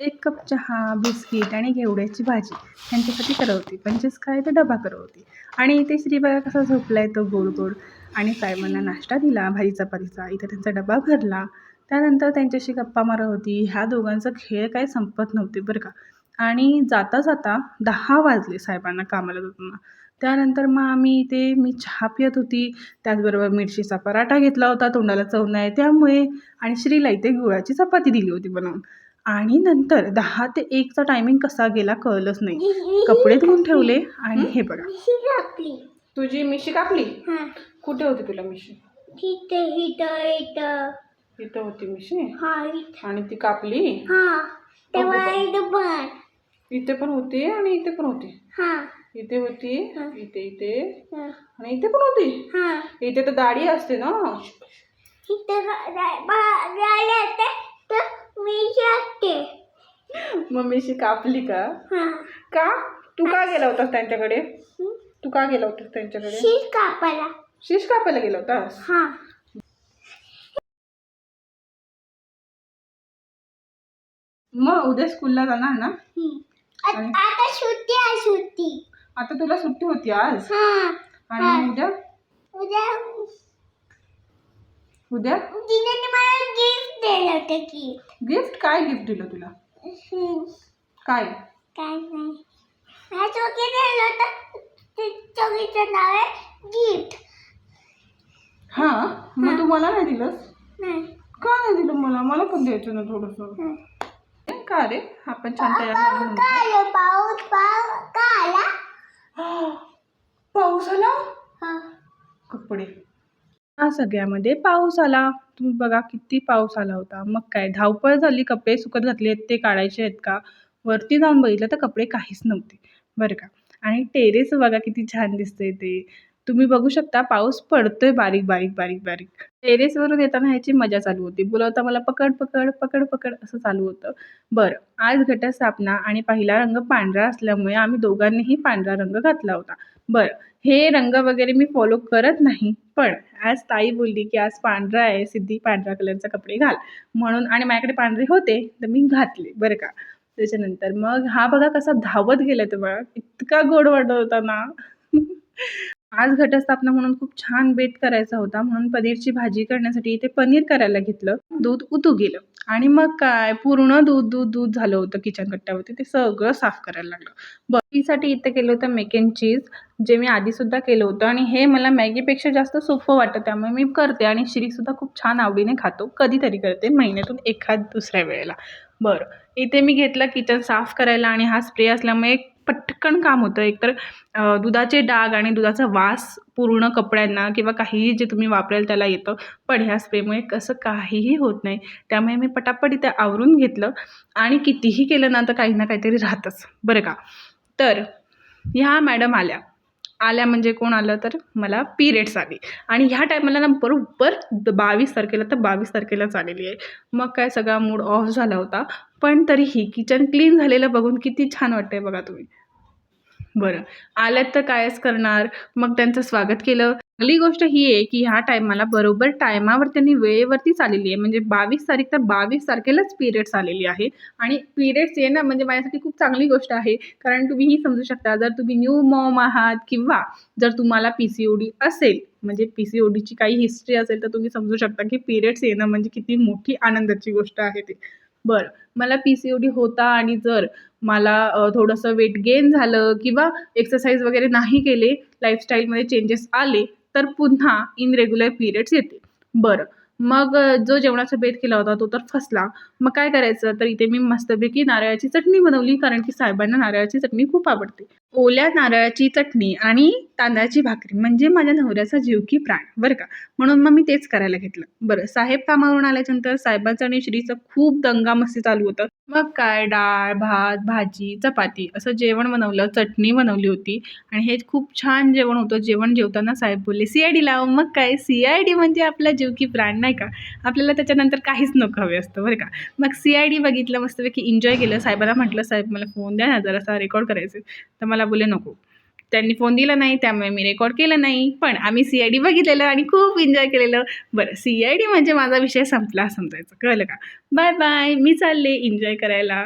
एक कप चहा बिस्किट आणि घेवड्याची भाजी यांच्यासाठी करवती. म्हणजेच काय तर डबा करवते. आणि इथे श्रीबाया कसा झोपला आहे तो गोड गोड. आणि साहेबांना नाश्ता दिला भाजी चपातीचा. इथे त्यांचा डबा भरला. त्यानंतर त्यांच्याशी गप्पा मारत होती. ह्या दोघांचा खेळ काय संपत नव्हते बरं का. आणि जाता जाता दहा वाजले साहेबांना कामाला जाताना. त्यानंतर मग आम्ही इथे मी चहा पियत होती. त्याचबरोबर मिरचीचा पराठा घेतला होता. तोंडाला चव नाही. त्यामुळे आणि श्रीला इथे गुळाची चपाती दिली होती बनवून. आणि नंतर दहा ते एकचा टायमिंग कसा गेला कळलंच नाही. कपडे धुवून ठेवले आणि हे बघा. तुझी मिशी कापली? हा. कुठे होती तुला मिशी? इथं इथं इथं. इथं होती मिशी? हा इथं. आणि ती कापली? हा. तेव्हा इथं पण. इथे पण होती आणि इथे पण होती. हा. इथे होती हा. इथे इथे. हा. आणि इथे पण होती? हा. इथे तर दाढी असते ना. इथं राहिले तर मी असते मग मिशी कापली का? का? तू का गेला होतास त्यांच्याकडे? तू का गेला होतास त्यांच्याकडे? शीत कापायला. शीश कापायला गेला होतास? हा. मग उद्या स्कूलला जाणार ना? हम्म. आता सुट्टी आहे सुट्टी. आता तुला सुट्टी होती आज? हा. आणि उद्या? उद्या उद्या? तिने मला गिफ्ट दिलं होतं की गिफ्ट काय गिफ्ट दिलं तुला. काय? काय नाही. मला चोकी दिलं होतं. ते चोकीचं नाव आहे गिफ्ट हा? मग तू मला नाही दिलंस? नाही. का नाही दिलं मला? मला पण द्यायचं ना थोडंसं. का रे? आपण छान तयार झालो म्हणून. काय आलं? पाऊस पाऊस का आला? पाऊस आला? हा. कपडे. हा सगळ्यामध्ये पाऊस आला. तुम्ही बघा किती पाऊस आला होता. मग काय धावपळ झाली कपडे सुकत घातले आहेत ते काढायचे आहेत का? वरती जाऊन बघितलं तर कपडे काहीच नव्हते. बरं का? आणि टेरेस बघा किती छान दिसते ते. तुम्ही बघू शकता पाऊस पडतोय बारीक बारीक बारीक बारीक. टेरेसवरून येताना ह्याची मजा चालू होती. बोलवता मला पकड पकड पकड पकड असं चालू होतं. बरं आज घटस्थापना आणि पहिला रंग पांढरा असल्यामुळे आम्ही दोघांनीही पांढरा रंग घातला होता. बरं. हे रंग वगैरे मी फॉलो करत नाही पण आज ताई बोलली की आज पांढरा आहे सिद्धी पांढऱ्या कलरचे कपडे घाल म्हणून आणि माझ्याकडे पांढरे होते तर मी घातले बरं का? त्याच्यानंतर मग हा बघा कसा धावत गेला तो बघा इतका गोड वाटत होता ना. आज घटस्थापना म्हणून खूप छान बेत करायचा होता. म्हणून पनीरची भाजी करण्यासाठी इथे पनीर करायला घेतलं. दूध उतू गेलं. आणि मग काय? पूर्ण दूध दूध दूध झालं होतं किचन कट्ट्यावरती ते सगळं साफ करायला लागलं. बघीसाठी इथं केलं होतं मेक अँड चीज जे मी आधीसुद्धा केलं होतं. आणि हे मला मॅगीपेक्षा जास्त सोपं वाटतं. त्यामुळे मी करते आणि श्रीसुद्धा खूप छान आवडीने खातो. कधीतरी करते महिन्यातून एखाद दुसऱ्या वेळेला. बरं इथे मी घेतलं किचन साफ करायला. आणि हा स्प्रे असल्यामुळे पटकन काम होतं. एकतर दुधाचे डाग आणि दुधाचा वास पूर्ण कपड्यांना किंवा काहीही जे तुम्ही वापरेल त्याला येतं. पण ह्या स्प्रेमुळे कसं काहीही होत नाही. त्यामुळे मी पटापट इथे आवरून घेतलं. आणि कितीही केलं ना तर काही ना काहीतरी राहतंच. बरं का? तर ह्या मॅडम आल्या. आल्या म्हणजे कोण आलं तर मला पिरियड्स आली. आणि ह्या टायमाला ना बरोबर बावीस तारखेला तर बावीस तारखेलाच आलेली आहे. मग काय सगळा मूड ऑफ झाला होता. पण तरीही किचन क्लीन झालेलं बघून किती छान वाटतंय बघा तुम्ही. बरं. आल्यात तर कायच करणार? मग त्यांचं स्वागत केलं. चांगली गोष्ट ही आहे की ह्या टायमाला बरोबर टायमावर त्यांनी वेळेवरतीच आलेली आहे. म्हणजे बावीस तारीख तर बावीस तारखेलाच पिरियड्स आलेली आहे. आणि पिरियड्स येणं म्हणजे माझ्यासाठी खूप चांगली गोष्ट आहे. कारण तुम्ही ही समजू शकता जर तुम्ही न्यू मॉम आहात किंवा जर तुम्हाला पी सी ओ डी असेल म्हणजे पी सी ओ डीची काही हिस्ट्री असेल तर तुम्ही समजू शकता की पिरियड्स येणं म्हणजे किती मोठी आनंदाची गोष्ट आहे ती. बरं. मला पी सी ओ डी होता आणि जर मला थोडंसं वेट गेन झालं किंवा एक्सरसाइज वगैरे नाही केले लाईफस्टाईलमध्ये चेंजेस आले तर पुन्हा इनरेग्युलर पिरियड्स येते. बरं. मग जो जेवणाचा बेत केला होता तो तर फसला. मग काय करायचं? तर इथे मी मस्तपैकी नारळाची चटणी बनवली कारण की साहेबांना नारळाची चटणी खूप आवडते. ओल्या नारळाची चटणी आणि तांदळाची भाकरी म्हणजे माझ्या नवऱ्याचा जीव की प्राण बरं का? म्हणून मग मी तेच करायला घेतलं. बरं साहेब कामावरून आल्याच्यानंतर साहेबांचं आणि श्रीचं खूप दंगामस्ती चालू होतं. मग काय डाळ भात भाजी चपाती असं जेवण बनवलं चटणी बनवली होती. आणि हे खूप छान जेवण होतं. जेवण जेवताना साहेब बोलले सी आय डी लाव. मग काय? सी आय डी म्हणजे आपला जीव की प्राण नाही का? आपल्याला त्याच्यानंतर काहीच नको हवे असतं बरं का? मग सी आय डी बघितलं मस्तपैकी एन्जॉय केलं. साहेबांना म्हटलं साहेब मला फोन द्या ना जरासा रेकॉर्ड करायचं तर मला बोले नको. त्यांनी फोन दिला नाही त्यामुळे मी रेकॉर्ड केलं नाही. पण आम्ही सी आय डी बघितलेलं आणि खूप एन्जॉय केलेलं. बरं सी आय डी म्हणजे माझा विषय संपला समजायचं. कळलं का? बाय बाय मी चालले एन्जॉय करायला.